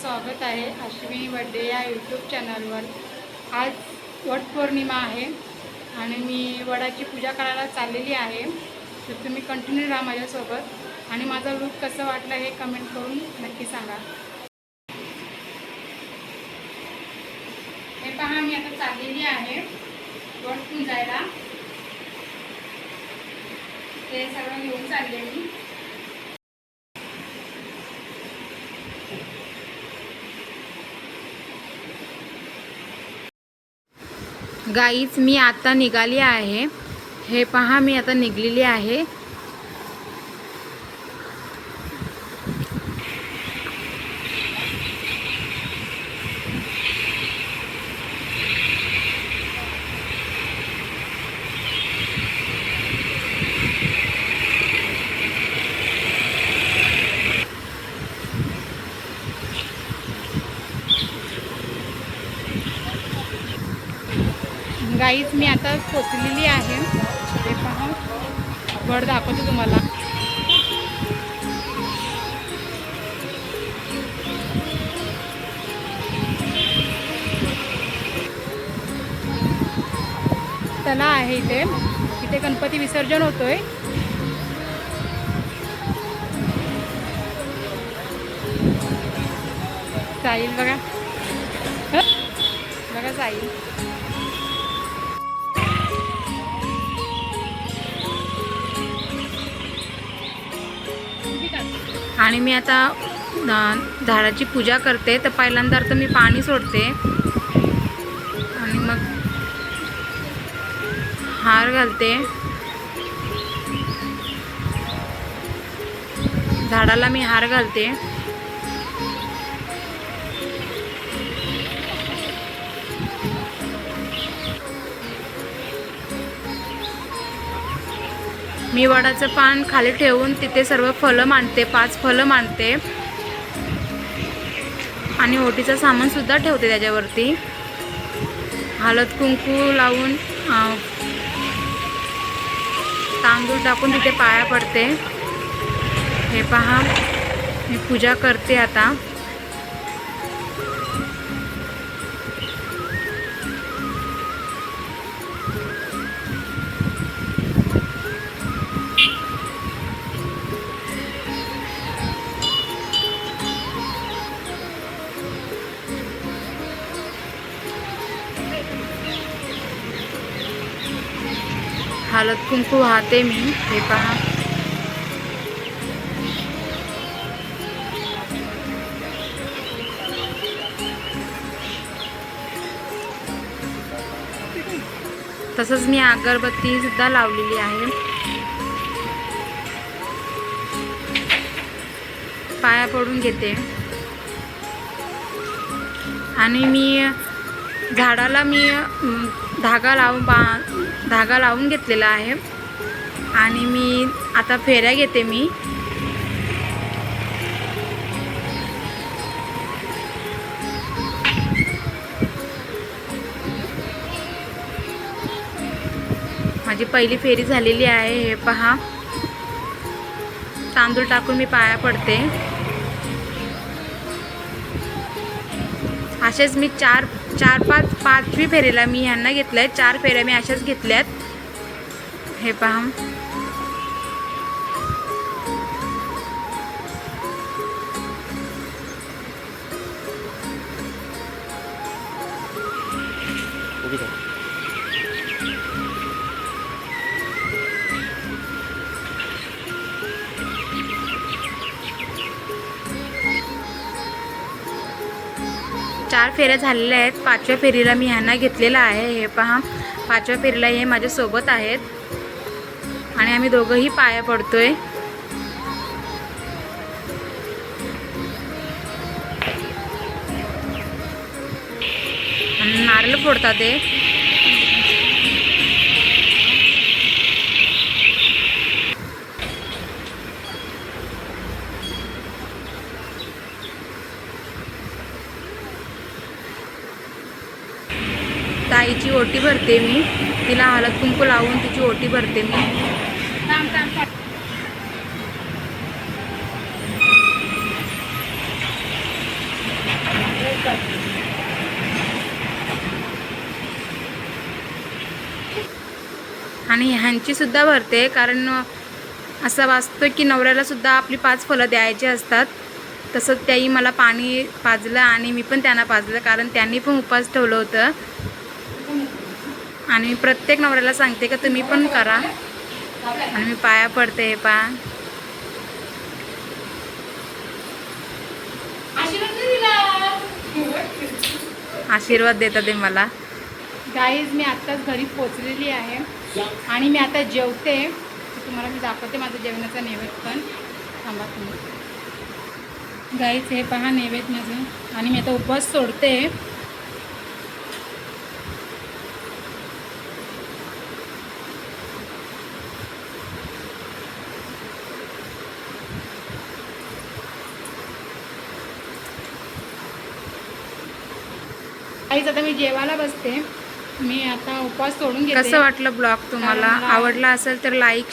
स्वागत आहे अश्विनी बड्डे या यूट्यूब चॅनलवर आज वटपौर्णिमा आहे आणि मी वडाची पूजा करायला चाललेली आहे. तर तुम्ही कंटिन्यू राहा माझ्यासोबत. आणि माझा लूक कसं वाटलं हे कमेंट करून नक्की सांगा. हे पहा मी आता चाललेली आहे वट पूजायला. ते सगळं घेऊन चालले मी गाईच मी आता निघाली आहे. हे पहा मी आता निघलेली आहे. गाईच मी आता पोचलेली आहे. ते पहा. वड दाखवते तुम्हाला. तला आहे इथे. इथे गणपती विसर्जन होतोय. चालेल बघा. बघा चालेल आणि मी आता झाडाची पूजा करते. तर पहिल्यांदा तर मी पाणी सोडते. आणि मग हार घालते. झाडाला मी हार घालते. मी वडाचं पान खाली ठेवून तिथे सर्व फळं मांडते पाच फळं मांडते. आणि ओटीचं सामानसुद्धा ठेवते त्याच्यावरती. हळद कुंकू लावून तांदूळ टाकून तिथे पाया पडते. हे पहा मी पूजा करते आता. हालत कुंकू वाहते मी हे पहा तसंच मी अगरबत्ती सुद्धा लावलेली आहे. पाया पडून घेते. आणि मी झाडाला मी धागा लावून बा धागा लावून घेतलेला आहे. आणि मी आता फेऱ्या घेते मी. माझी पहिली फेरी झालेली आहे हे पहा. तांदूळ टाकून मी पाया पडते. असेच मी चार चार पाच पाचवी फेरीला मी ह्यांना घेतल्या. आहेत चार फेऱ्या मी अशाच घेतल्यात. हे पहा. चार फेऱ्या झालेल्या आहेत. पाचव्या फेरीला मी ह्यांना घेतलेलं आहे. हे पहा. पाचव्या फेरीला हे माझ्यासोबत आहेत. आणि आम्ही दोघंही पाया पडतोय. आणि नारळ फोडतात ते. आईची ओटी भरते मी. तिला हळद कुंकू लावून तिची ओटी भरते मी. आणि ह्यांची सुद्धा भरते कारण असं वाचतं की नवऱ्याला सुद्धा आपली पाच फळं द्यायची असतात. तसंच त्याही मला पाणी पाजलं आणि मी पण त्यांना पाजलं कारण त्यांनी पण उपास ठेवलं होतं. आणि मी प्रत्येक नवऱ्याला सांगते का तुम्ही पण करा. आणि मी पाया पडते हे पा आशीर्वाद देतात ते मला. गाईज मी आत्ताच घरी पोचलेली आहे. आणि मी आता जेवते. तुम्हाला मी दाखवते माझं जेवणाचा नैवेद्य पण. थांबा तुम्ही. गाईच हे पहा नैवेद्य माझं. आणि मी आता उपवास सोडते. काहीच आता मी जेवायला बसते. मी आता उपवास सोडून घेते. कसं वाटलं ब्लॉग तुम्हाला? आवडला असेल तर लाईक